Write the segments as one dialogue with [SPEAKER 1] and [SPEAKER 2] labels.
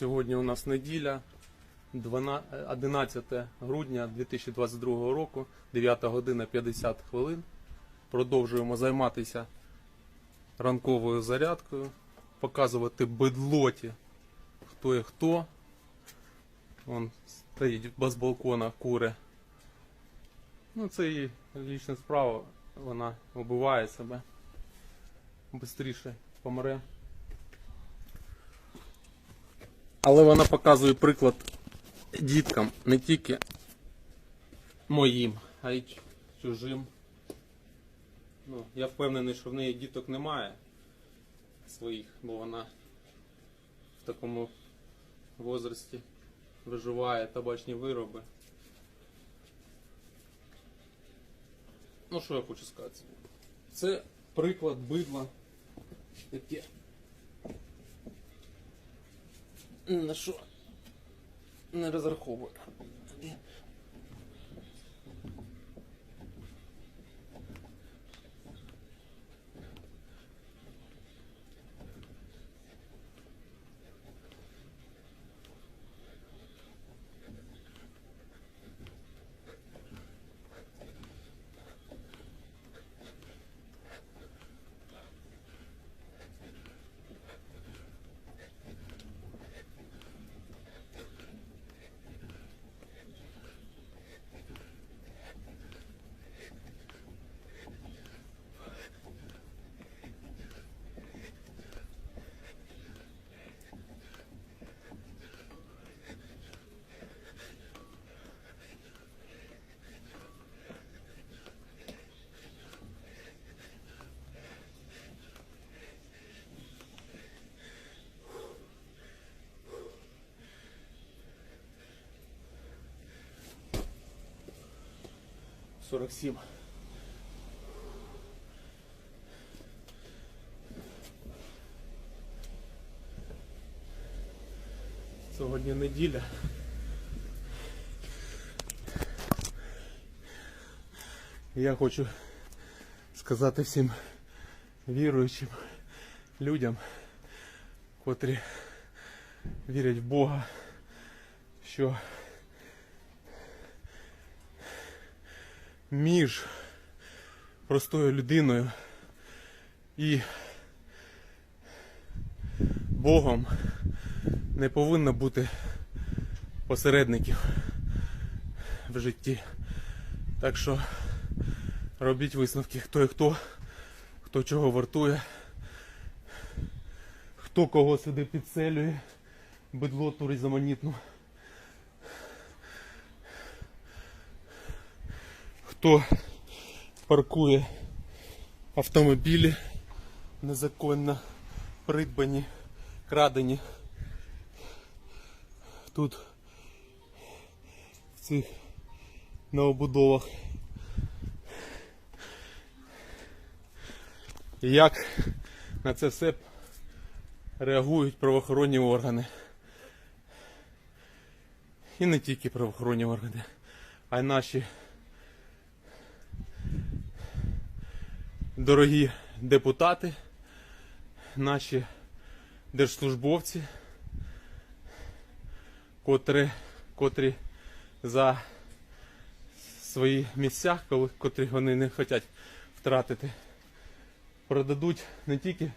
[SPEAKER 1] Сьогодні у нас неділя, 11 грудня 2022 року, 9 година 50 хвилин. Продовжуємо займатися ранковою зарядкою, показувати бедлоті, хто є хто. Вон стоїть без балкона, кури. Ну, це її лічна справа, вона вбиває себе. Бистріше помре. Але вона показує приклад діткам не тільки моїм, а й чужим. Ну, я впевнений, що в неї діток немає своїх, бо вона в такому возрасті виживає табачні вироби. Ну, що я хочу сказати? Це приклад бидла, яке на що не розраховую. Сорок сім. Сьогодні неділя. Я хочу сказати всім віруючим людям, котрі вірять в Бога, що Між простою людиною і Богом не повинно бути посередників в житті. Так що робіть висновки, хто і хто, хто чого вартує, хто кого сюди підселює, бидло ту різноманітну. Хто паркує автомобілі незаконно придбані, крадені. Тут в цих новобудовах. І як на це все реагують правоохоронні органи. І не тільки правоохоронні органи, а й наші дорогі депутати, наші держслужбовці, котрі, котрі за свої місця, коли, котрі вони не хочуть втратити, продадуть не тільки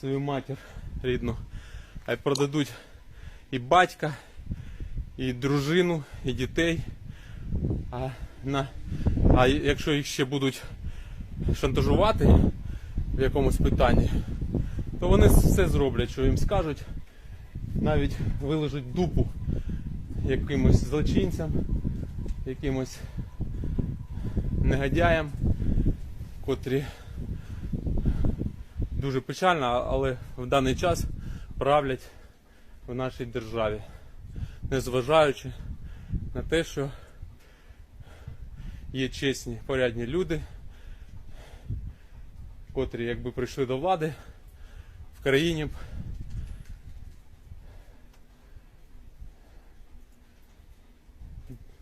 [SPEAKER 1] свою матір рідну, а й продадуть і батька, і дружину, і дітей. А, на, а якщо їх ще будуть шантажувати в якомусь питанні, то вони все зроблять, що їм скажуть, навіть виложать дупу якимось злочинцям, якимось негодяям, котрі дуже печально, але в даний час правлять в нашій державі, незважаючи на те, що є чесні, порядні люди, котрі якби прийшли до влади в країні.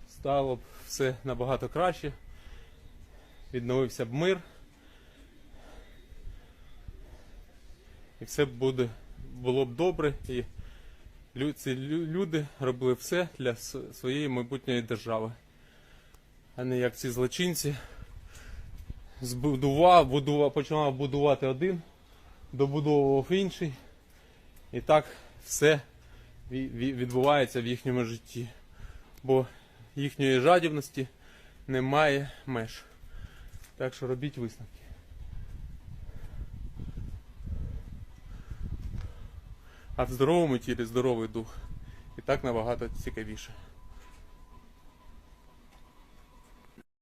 [SPEAKER 1] Стало б все набагато краще, відновився б мир. І все буде, було б добре і Ці люди робили все для своєї майбутньої держави, а не як ці злочинці. Збудував, будував, починав будувати один, добудовував інший. І так все ві- ві- відбувається в їхньому житті. Бо їхньої жадібності немає меж. Так що робіть висновки. А в здоровому тілі здоровий дух. І так набагато цікавіше.